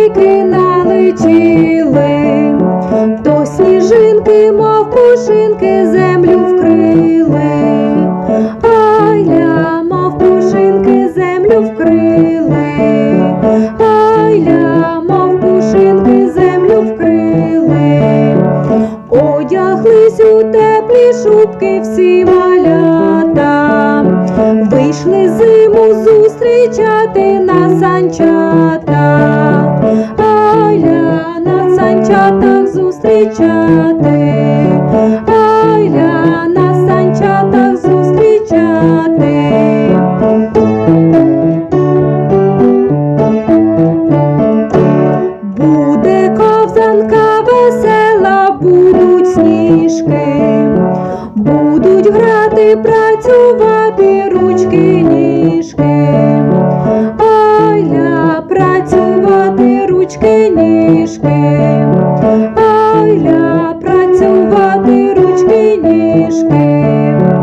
зайчики налетіли, то сніжинки, мов пушинки, землю вкрили, Айля, мов пушинки, землю вкрили, Айля, мов пушинки, землю вкрили, одяглись у теплі шубки всі малята, вийшли зиму зустрічати на санчата. Зустрічати, Айля на санчатах зустрічати. Буде ковзанка весела, будуть сніжки, будуть грати, працювати ручки, ніжки. Айля, працювати ручки, ніжки.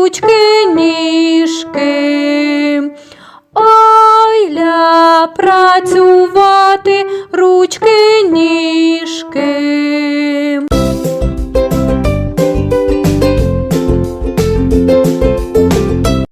ручки, ніжки. ой ля працювати.